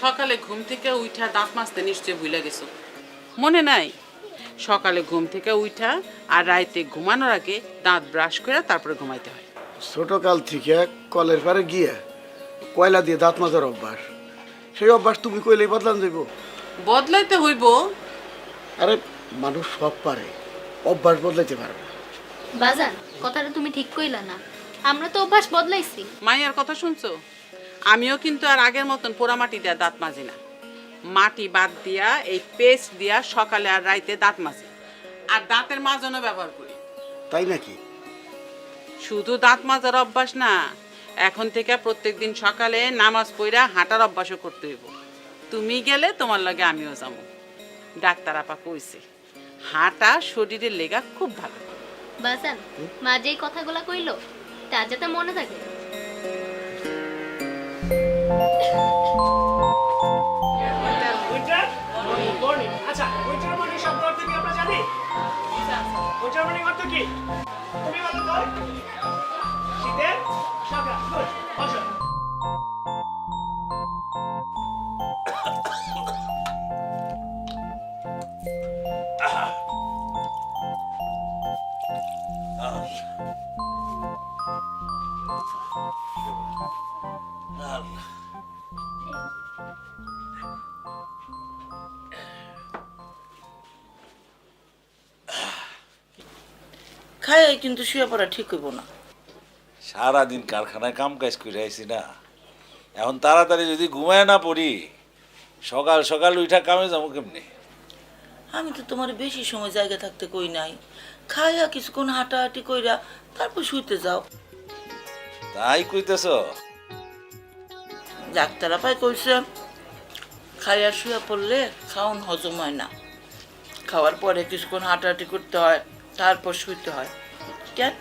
সকালে ঘুম থেকে উঠা দাঁত মাজতে নিশ্চয় ভুলে গেছো। মনে নাই? সকালে ঘুম থেকে উঠা আর রাইতে ঘুমানোর আগে দাঁত ব্রাশ করে তারপরে ঘুমাইতে হয়। ছোটকাল থেকে কলের পারে গিয়ে কয়লা দিয়ে দাঁত মাজার অভ্যাস। সেই অভ্যাস তুমি কইলেই বদলান যাইব। বদলাইতে হইব। আরে মানুষ সব পারে অভ্যাস বদলাইতে পারবে না। বাজান কথাটা তুমি ঠিক কইলা না। আমরা তো অভ্যাস বদলাইছি। মাইয়ার কথা শুনছো? আমিও কিন্তু আর আগের মতন পোড়া মাটি দিয়া দাঁত মাজি না। মাটি বাদ দিয়া এই পেস্ট দিয়া সকালে আর রাইতে দাঁত মাজি। আর দাঁতের মাজনও ব্যবহার করি। তাই নাকি? শুধু দাঁত মাজার অভ্যাস না এখন থেকে প্রত্যেকদিন সকালে নামাজ পড়া হাঁটার অভ্যাসও করতে হইব। তুমি গেলে তোমার লগে আমিও যাব। ডাক্তার আপা কইছে হাঁটা শরীরের লেগা খুব ভালো। বাজান মা যেই কথাগুলো কইলো তা যাতে মনে থাকে। মর্নিং অর্থ কি তুমি বলো তো শীতের? সকাল গুড বসো। কিন্তু শুয়ে পড়া ঠিক হইব না। সারাদিন কারখানায় কাম কাজ করে আইছি না। এখন তাড়াতাড়ি যদি ঘুমায় না পড়ি সকাল সকাল উঠা কামে যাব কেমনি? আমি তো তোমার বেশি সময় জায়গা থাকতে কই নাই। খাইয়া কিছুক্ষণ হাঁটাহাঁটি কইরা তারপর শুইতে যাও। তাই কইতেছ? ডাক্তার আপাই কইছে খাইয়া শুয়ে পড়লে খাওন হজম হয় না। খাওয়ার পরে কিছুক্ষণ হাঁটাহাঁটি করতে হয় তারপর শুইতে হয়। কেন?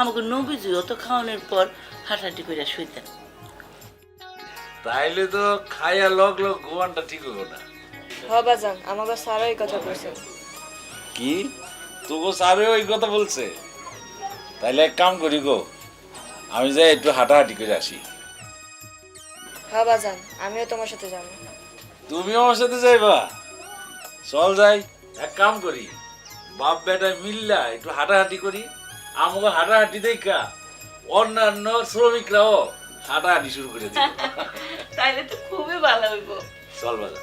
আমাকে নবীজিও তো খাওয়ানোর পর হাঁটাহাঁটি করে শুইতেন। তাইলে তো খাইয়া লগ লগ ঘুমানটা ঠিক হইব না। হবাজান আমাকে স্যার এই কথা কইছে। কি? তোকে স্যারে ওই কথা বলছে? তাইলে এক কাম করি গো আমি যাই একটু হাঁটাহাঁটি করে আসি। হবাজান আমিও তোমার সাথে যাব। তুমি আমার সাথে যাইবা? চল যাই এক কাম করি বাপ বেটা মিল্লা একটু হাঁটাহাঁটি করি। আমাকে হাঁটাহাঁটি দেখা। অন্যান্য শ্রমিকরাও হাঁটাহাঁটি শুরু করে দিবে। তাইলে তো খুবই ভালো হইব। চল বাজা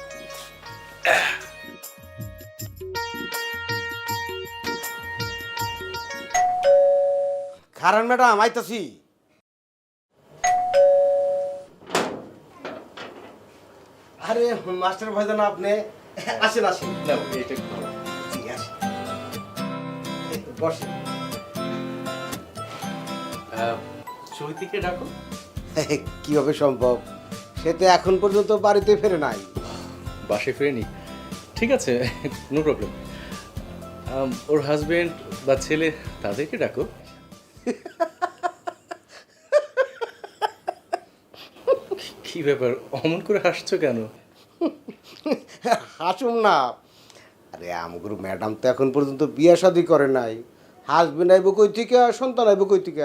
খারান ম্যাডাম আইতাছি। আরে মাস্টার ভাইজান আপনি আসেন আসেন। নাও, এইটা একটু আসেন। বসেন। চৈতিকে ডাকো। কীভাবে সম্ভব? সে তো এখন পর্যন্ত বাড়িতে ফেরে নাই। বাসে ফিরেনি। ঠিক আছে নো প্রবলেম ওর হাজবেন্ড বা ছেলে তাদেরকে ডাকো। কি ব্যাপার অমন করে হাসছো কেন? হাসুম না। আরে আমগুরু ম্যাডাম তো এখন পর্যন্ত বিয়ে শাদি করে নাই। হাজবেন্ড আইব কই থেকে সন্তান আইব কই থেকে?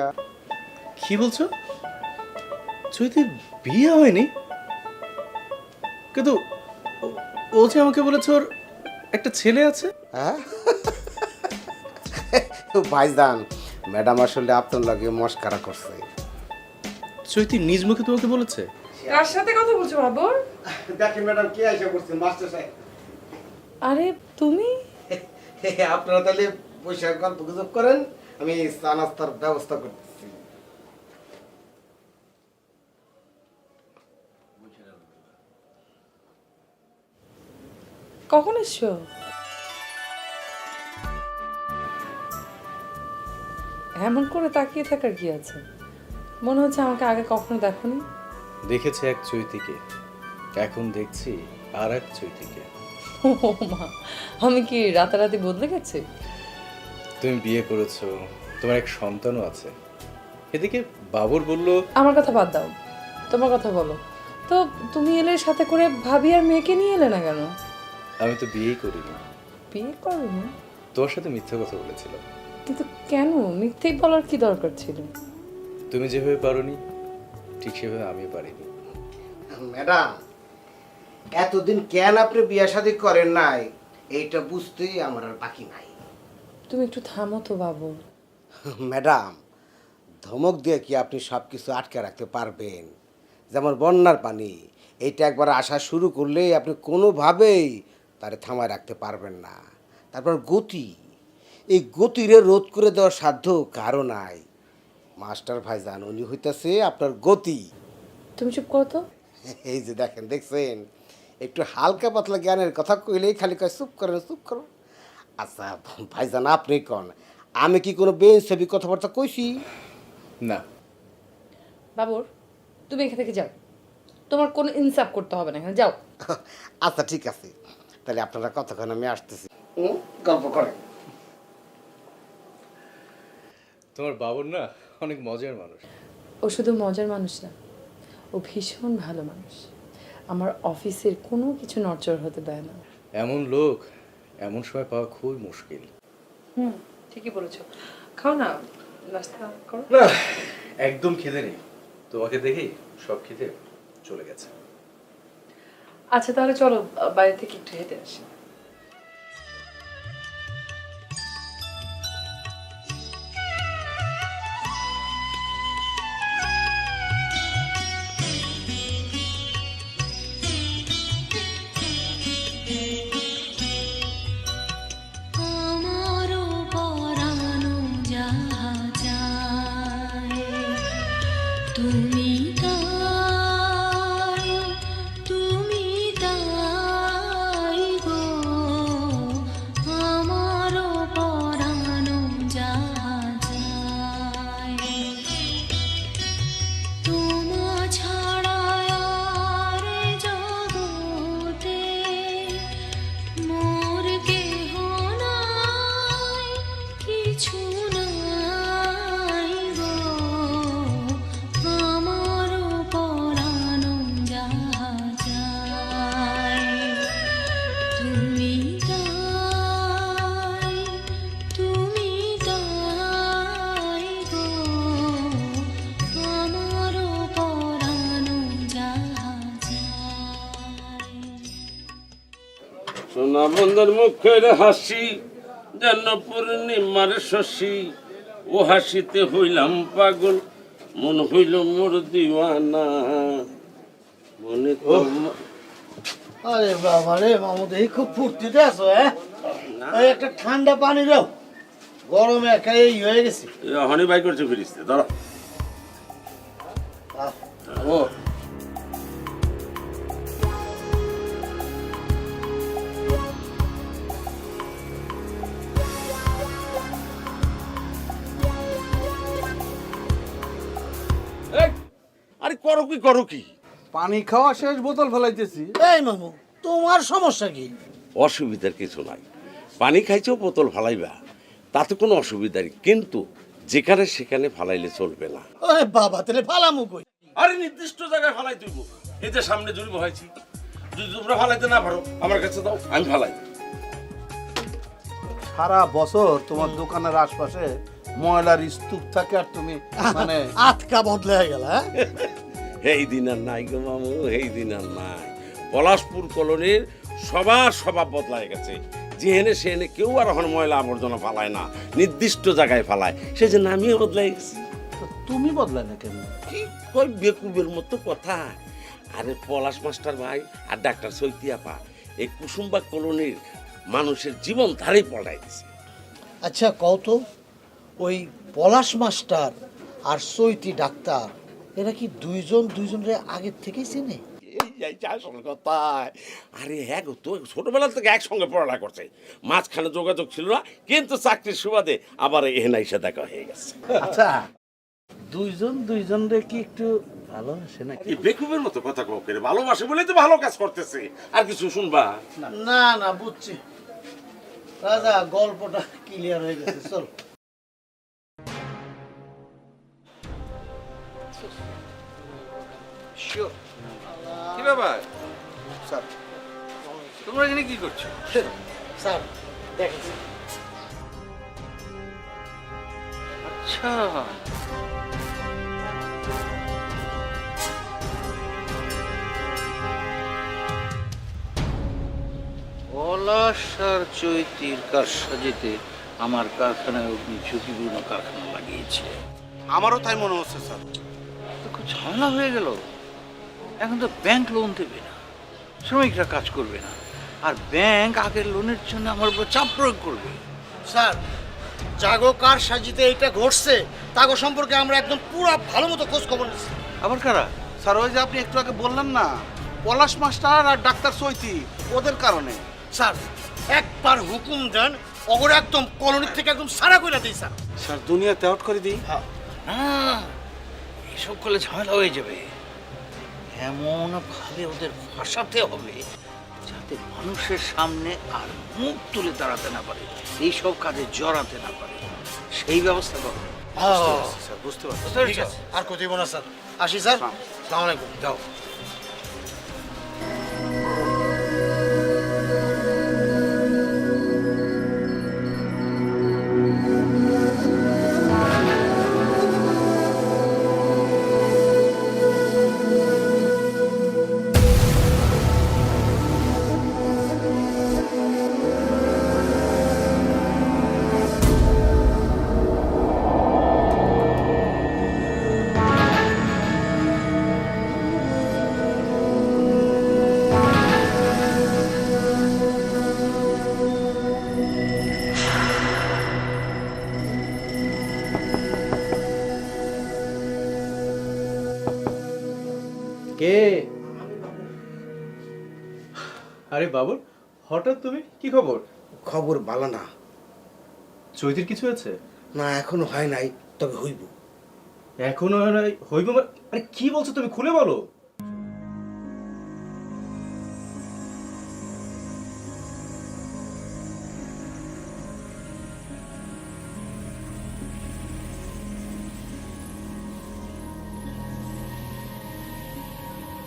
কি বলছো? চৈতির বিয়ে হয়নি? কিন্তু ও- যে আমাকে বলেছে ওর একটা ছেলে আছে। হ্যাঁ? ভাইজান ম্যাডাম আসলে আপনার লাগে মস্কারা করছে। চৈতি নিজ মুখে তোমাকে বলেছে? কার সাথে কথা বলছো বাবর? দেখেন ম্যাডাম কে আইসা করছেন মাস্টার সাহেব। আরে তুমি? আপনারা তাহলে পয়সা গল্প গুজব করেন আমি চা নাস্তার ব্যবস্থা করতেছি। কখন এসছো? এমন করে তাকিয়ে থাকার কি আছে? মনে হচ্ছে আমাকে আগে কখনো দেখোনি। দেখেছে এক চৈতিকে। এখন দেখছি আর এক চৈতিকে। ও মা আমি কি রাতারাতি বদলে গেছি? তুমি বিয়ে করেছ তোমার এক সন্তানও আছে। এদিকে বাবর বলল আমার কথা বাদ দাও তোমার কথা বলো। তো তুমি এলে সাথে করে ভাবি আর মেয়েকে নিয়ে এলে না কেন? আমি তো বিয়েই করিনি। বিয়ে করনি? তোর সাথে মিথ্যে কথা বলেছিলাম কিন্তু কেন? মিথ্যেই বলার কি দরকার ছিল? তুমি যেভাবে পারোনি ঠিক সেভাবে আমি পারিনি। ম্যাডাম এতদিন কেন আপনি বিয়ে শাদী করেন নাই? এইটা বুঝতেই আমার আর বাকি নাই। তুমি একটু থামো তো বাবু। ম্যাডাম ধমক দিয়ে কি আপনি সব কিছু আটকে রাখতে পারবেন? যেমন বন্যার পানি এইটা একবার আসা শুরু করলেই আপনি কোনোভাবেই তারে থামায় রাখতে পারবেন না। তারপর গতি। এই গতিরে রোধ করে দেওয়ার সাধ্য কারও নাই। মাস্টার ভাইজান উনি হইতেছে আপনার গতি। তুমি চুপ করো তো। এই যে দেখেন দেখছেন? একটু হালকা পাতলা জ্ঞানের কথা কইলেই খালি কয় চুপ করেন চুপ করো। আচ্ছা ভাইজান আপনি কন? আমি কি কোনো বেঞ্চ ছবি কথাবার্তা কইছি? না। বাবুর তুমি এখান থেকে যাও। তোমার কোনো ইনসাফ করতে হবে না এখানে যাও। আচ্ছা ঠিক আছে। তাহলে আপনারা কতক্ষণ আমি আসতেছি? গল্প করেন। তোমার বাবুর না অনেক মজার মানুষ। ও শুধু মজার মানুষ না ও ভীষণ ভালো মানুষ। আমার অফিসের কোনো কিছু নড়চড় হতে দেয় না। এমন লোক এমন সময় পাওয়া খুবই মুশকিল। হুম ঠিকই বলেছ। খাও না নাস্তা করো। না একদম খিদে নেই। তোমাকে দেখেই সব খিদে চলে গেছে। আচ্ছা তাহলে চলো বাইরে থেকে একটু হেঁটে আসি। সোনা বন্ধুর মুখের হাসি যেন পূর্ণিমার শশী। ও হাসিতে হইলাম পাগল মন হইল মোর দিওয়ানা। মনে তো আরে বাবা রে মামুদ এই খুব ফুর্তিতে আছো হ্যাঁ? একটা ঠান্ডা পানি দাও। গরমে একা এই হয়ে গেছে। হনি বাই করছে ফিরিস্তে ধরো। ও। আরে করো কি করো কি? পানি খাওয়া শেষ বোতল ফেলাইতেছি। এই মামু তোমার সমস্যা কি? অসুবিধার কিছু নাই। পানি খাইছেও বোতল ফালাইবা। তাতে কোনো অসুবিধা নেই কিন্তু যেখানে সেখানে ফালাইলে চলবে না। ওরে বাবা তাহলে ফালামু কই? আরে নির্দিষ্ট জায়গায় ফালাই তুইব এই যে সামনে জুড়ি বহাইছি যদি তোমরা ফালাইতে না পারো আমার কাছে দাও আমি ফালাই। সারা বছর তোমার দোকানের আশপাশে ময়লার স্তূপ থাকে আর তুমি মানে আটকা বদলে হয়ে গেল হ্যাঁ? এই দিন আর নাই গো মামু এই দিন আর নাই। পলাশপুর কলোনির সবার স্বভাব বদলায় গেছে। যেহেনে সেহেনে কেউ আর এখন ময়লা আবর্জনা ফালায় না নির্দিষ্ট জায়গায় ফালায়। সে যে নামিয়ে বদলাই গেছে। তুমি বদলে না কেন? কি কই বেকুবের মতো কথা? আরে পলাশ মাস্টার ভাই আর ডাক্তার সৈতিয়াপা এই কুসুম্বা কলোনির মানুষের জীবন ধারেই পল্টাই দিছে আচ্ছা কত ওই পলাশ মাস্টার আর সৈতি ডাক্তার এরা কি দুইজন দুইজনের আগের থেকেই চেনে? কথা আরে হ্যাঁ গো তো ছোটবেলা থেকে একসঙ্গে পড়ালেখা করছে। মাঝখানে যোগাযোগ ছিল না কিন্তু চাকরির সুবাদে আবার এহেনা এসে দেখা হয়ে গেছে। আচ্ছা দুইজন দুইজন রে কি একটু ভালোবাসে নাকি? এই বেকুবের মতো কথা কও করে ভালোবাসে বলেই তো ভালো কাজ করতেছে। আর কিছু শুনবা? না না বুঝছি। রাজা গল্পটা ক্লিয়ার হয়ে গেছে চল। শিওর কি ব্যাপার? স্যার। তোমরা এখানে কি করছ? স্যার দেখেন। আচ্ছা। পলাশ আর চৈতির কারসাজিতে আমার কারখানায় অগ্নি ঝুঁকিপূর্ণ কারখানা লাগিয়েছে। আমারও তাই মনে হচ্ছে স্যার। তো খুব ঝামেলা হয়ে গেল। এখন তো ব্যাংক লোন দেবে না শ্রমিকরা কাজ করবে না। আর ব্যাংক আগের লোনের জন্য আমার উপর চাপ প্রয়োগ করবে। স্যার জাগো কার সাজিতে এটা ঘটছে তাগো সম্পর্কে আমরা একদম পুরো ভালো মতো খোঁজ খবর নিচ্ছি। আবার কারা? স্যার ওই যে আপনি একটু আগে বললেন না পলাশ মাস্টার আর ডাক্তার সৈতি ওদের কারণে। স্যার একবার হুকুম দেন অগরে একদম কলোনির থেকে একদম সারা কইরা দিই স্যার। স্যার দুনিয়াতে আউট করে দিই। না এসব করলে ঝামেলা হয়ে যাবে। এমন ভাবে ওদের ফাঁসাতে হবে যাতে মানুষের সামনে আর মুখ তুলে দাঁড়াতে না পারে এই সব কাজে জড়াতে না পারে। সেই ব্যবস্থা করো। স্যার বুঝতে পারছি। ঠিক আছে আর কোথায় বোনা স্যার। আসি স্যার। সালামালাইকুম যাও। হঠাৎ তুমি? কি খবর? খবর ভালো না। চৈতির কিছু আছে না এখনও হয় নাই তবে হইব। এখনও হয় নাই? হইব মানে- আরে কি বলছো তুমি? খুলে বলো।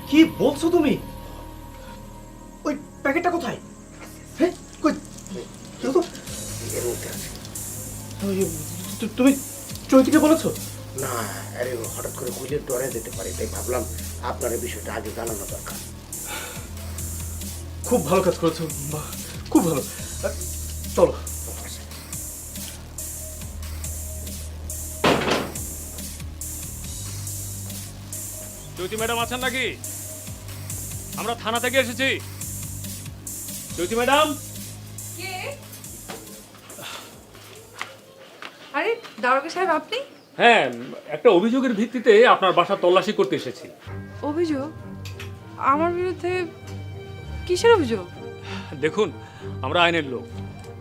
কি বলছো তুমি? করে ডরে যেতে পারে তাই ভাবলাম আপনার এই বিষয়টা আগে জানানো দরকার। খুব ভালো কাজ করেছ বাহ, খুব ভালো। আহ, চলো। জ্যোতি ম্যাডাম আছেন নাকি? আমরা থানা থেকে এসেছি। জ্যোতি ম্যাডাম? আরে দারোগা সাহেব আপনি? হ্যাঁ একটা অভিযোগের ভিত্তিতে আপনার বাসা তল্লাশি করতে এসেছি। অভিযোগ? আমার বিরুদ্ধে কিসের অভিযোগ? দেখুন আমরা আইনের লোক।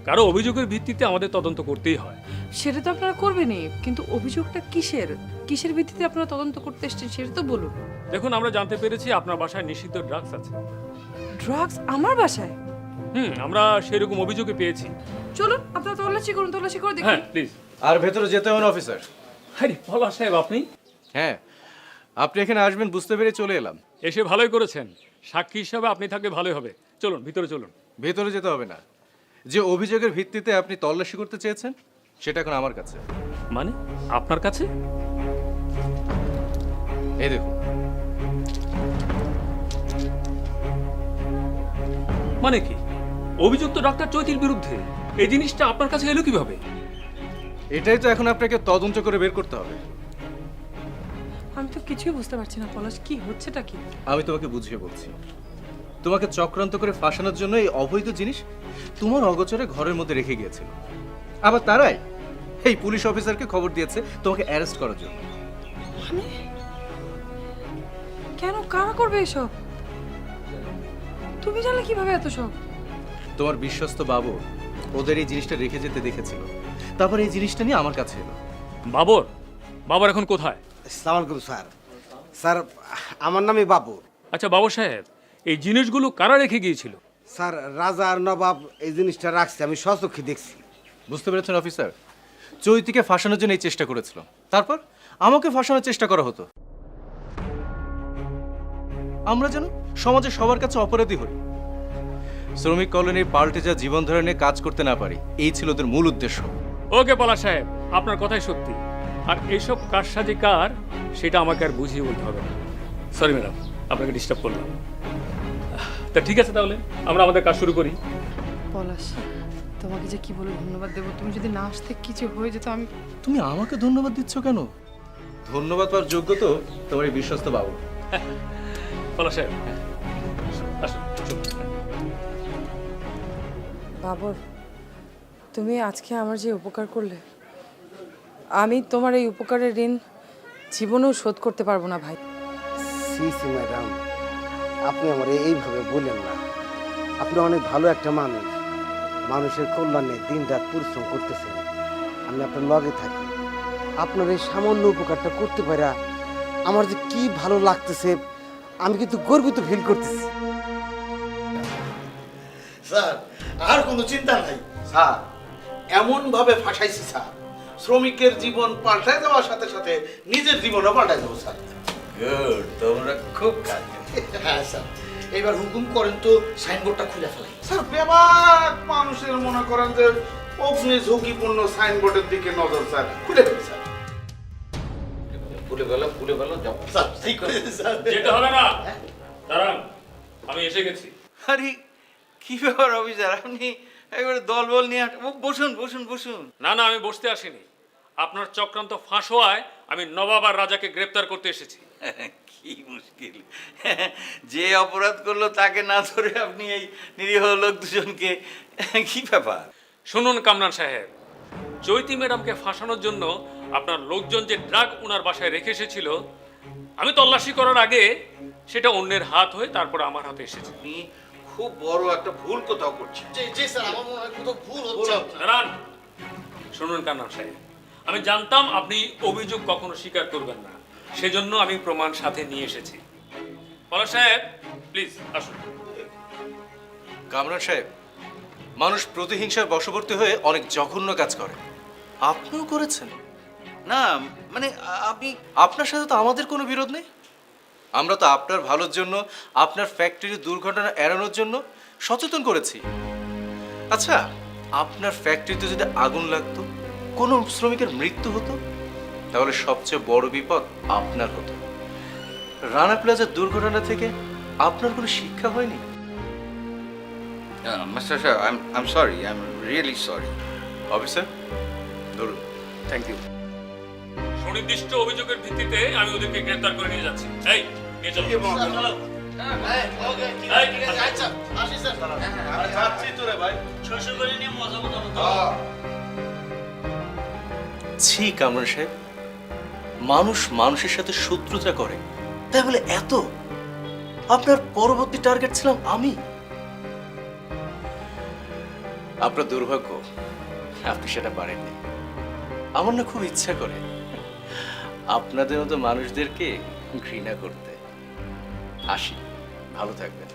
কারও অভিযোগের ভিত্তিতে আমাদের তদন্ত করতেই হয়। সেটা তো আপনারা করবেনই কিন্তু অভিযোগটা কিসের? কিসের ভিত্তিতে আপনারা তদন্ত করতে এসেছেন সেটা তো বলুন। দেখুন আমরা জানতে পেরেছি আপনার বাসায় নিষিদ্ধ ড্রাগস আছে। ড্রাগস আমার বাসায়? হুম আমরা সেরকম অভিযোগে পেয়েছি। চলুন আপনারা তল্লাশি করুন তল্লাশি করে হ্যাঁ প্লিজ আর ভেতরে যেতে হবে না অফিসার আরে পলাশ সাহেব আপনি? হ্যাঁ আপনি এখানে আসবেন বুঝতে পেরে চলে এলাম। এসে ভালোই করেছেন। সাক্ষী হিসাবে আপনি থাকলে ভালোই হবে। চলুন ভিতরে চলুন। ভেতরে যেতে হবে না। যে অভিযোগের ভিত্তিতে আপনি তল্লাশি করতে চেয়েছেন সেটা এখন আমার কাছে। মানে আপনার কাছে? এই দেখুন। মানে কি? অভিযুক্ত ডক্টর চৈতির বিরুদ্ধে। এই জিনিসটা আপনার কাছে এলো কীভাবে? এটাই তো এখন আপনাকে তদন্ত করে বের করতে হবে। আমি তো কিছুই বুঝতে পারছি না পলাশ কি হচ্ছেটা কি? আমি তোমাকে বুঝিয়ে বলছি। তোমাকে চক্রান্ত করে ফাঁসানোর জন্য এই অবৈধ জিনিস তোমার অগোচরে ঘরের মধ্যে রেখে গিয়েছিল। আবার তারাই এই পুলিশ অফিসারকে খবর দিয়েছে তোমাকে অ্যারেস্ট করার জন্য। মানে কেন কারা করবে এসব? তুমি জানলে কীভাবে এত সব? তোমার বিশ্বস্ত বাবু ওদের এই জিনিসটা রেখে যেতে দেখেছিল। তারপর এই জিনিসটা নিয়ে আমার কাছে এলো। বাবর বাবর এখন কোথায়? সালাম আলাইকুম স্যার। স্যার আমার নামই বাবুর। আচ্ছা বাবর সাহেব এই জিনিসগুলো কারা রেখে গিয়েছিল? স্যার রাজা আর নবাব এই জিনিসটা রাখছে আমি স্বচক্ষে দেখছি। বুঝতে পেরেছেন অফিসার? চৈতিকে ফাঁসানোর জন্য এই চেষ্টা করেছিল তারপর আমাকে ফাঁসানোর চেষ্টা করা হতো। আমরা যেন সমাজে সবার কাছে অপরাধী হই। শ্রমিক কলোনির পাল্টে যা জীবন ধরনের কাজ করতে না পারি এই ছিল ওদের মূল উদ্দেশ্য। ওকে পলা সাহেব আপনার কথাই সত্যি। আর এইসব কারসাজি কার সেটা আমাকে আর বুঝিয়ে বলতে হবে না। সরি ম্যাডাম আপনাকে ডিস্টার্ব করলাম। তা ঠিক আছে তাহলে আমরা আমাদের কাজ শুরু করি। পলাশ তোমাকে যে কি বলে ধন্যবাদ দেবো। তুমি যদি না আসতে কিছু হয়ে যেত আমি তুমি আমাকে ধন্যবাদ দিচ্ছ কেন? ধন্যবাদ পাওয়ার যোগ্য তো তোমার এই বিশ্বস্ত বাবু। পলা সাহেব আসুন। বাবর তুমি আজকে আমার যে উপকার করলে আমি তোমার এই উপকারের ঋণ জীবনেও শোধ করতে পারব না ভাই। সি সি ম্যাডাম আপনি আমার এইভাবে বললেন না। আপনি অনেক ভালো একটা মানুষ। মানুষের কল্যাণে দিন রাত পরিশ্রম করতেছেন। আমি আপনার লগে থাকি। আপনার এই সামান্য উপকারটা করতে পারা আমার যে কি ভালো লাগতেছে আমি কিন্তু গর্বিত ফিল করতেছি। স্যার আর কোনো চিন্তা নাই। স্যার এমন ভাবে ফাঁসাইছি স্যার। শ্রমিকের জীবন পাল্টায় যাওয়ার সাথে সাথে নিজের জীবনও পাল্টায় যাব স্যার। গুড তোমরা খুব কাজ। হ্যাঁ স্যার। এবার হুকুম করেন তো সাইনবোর্ডটা খুলে ফেলাই। স্যার বেবাক মানুষের মনে করেন যে অগ্নি ঝুঁকিপূর্ণ সাইনবোর্ডের দিকে নজর স্যার। খুলে দেন স্যার। খুলে গেল খুলে গেল যাও। স্যার ঠিক করে স্যার। যেতে হবে না। দাঁড়ান আমি এসে গেছি। আরে কি ব্যাপার অফিসার? আপনি একবারে দলবল নিয়ে বসুন বসুন বসুন। না না আমি বসতে আসিনি। আপনার চক্রান্ত ফাঁস হওয়ায় আমি নবাব আর রাজাকে গ্রেপ্তার করতে এসেছি। কি মুশকিল। যে অপরাধ করল তাকে না ধরে আপনি এই নিরীহ লোক দুজনকে কি ব্যাপার? শুনুন কামরান সাহেব চৈতি ম্যাডামকে ফাঁসানোর জন্য আপনার লোকজন যে ড্রাগ ওনার বাসায় রেখে এসেছিল আমি তল্লাশি করার আগে সেটা অন্যের হাত হয়ে তারপর আমার হাতে এসেছে। আপনি খুব বড় একটা ভুল কোথাও করছেন জি জি স্যার আমার মনে হয় কোথাও ভুল হচ্ছে। আপনার। দাঁড়ান। শুনুন কান্নান সাহেব। আমি জানতাম আপনি অভিযোগ কখনো স্বীকার করবেন না। সেজন্য আমি প্রমাণ সাথে নিয়ে এসেছি। পলাশ সাহেব প্লিজ আসুন। কামরান সাহেব মানুষ প্রতিহিংসার বশবর্তী হয়ে অনেক জঘন্য কাজ করে। আপনিও করেছেন? না মানে আপনি আপনার সাথে তো আমাদের কোনো বিরোধ নেই। আমরা তো আপনার ভালোর জন্য আপনার ফ্যাক্টরির দুর্ঘটনা এড়ানোর জন্য সচেতন করেছি। আচ্ছা আপনার ফ্যাক্টরিতে যদি আগুন লাগতো কোনো শ্রমিকের মৃত্যু হতো? তাহলে সবচেয়ে বড় বিপদ আপনার হতো। রানা প্লাজার দুর্ঘটনা থেকে আপনার কোনো শিক্ষা হয়নি? মাস্টার সাহেব I am sorry I am really sorry officer ধরুন। থ্যাংক ইউ সুনির্দিষ্ট অভিযোগের ভিত্তিতে আমি ওদেরকে গ্রেফতার করে নিয়ে যাচ্ছি। এই ছি কামরান সাহেব। মানুষ মানুষের সাথে শত্রুতা করে। তাই বলে এত? আপনার পরবর্তী টার্গেট ছিলাম আমি। আপনার দুর্ভাগ্য, আপনি সেটা পারেননি। আমার না খুব ইচ্ছা করে। আপনাদের মতো মানুষদেরকে ঘৃণা করতে। আসি। ভালো থাকবেন।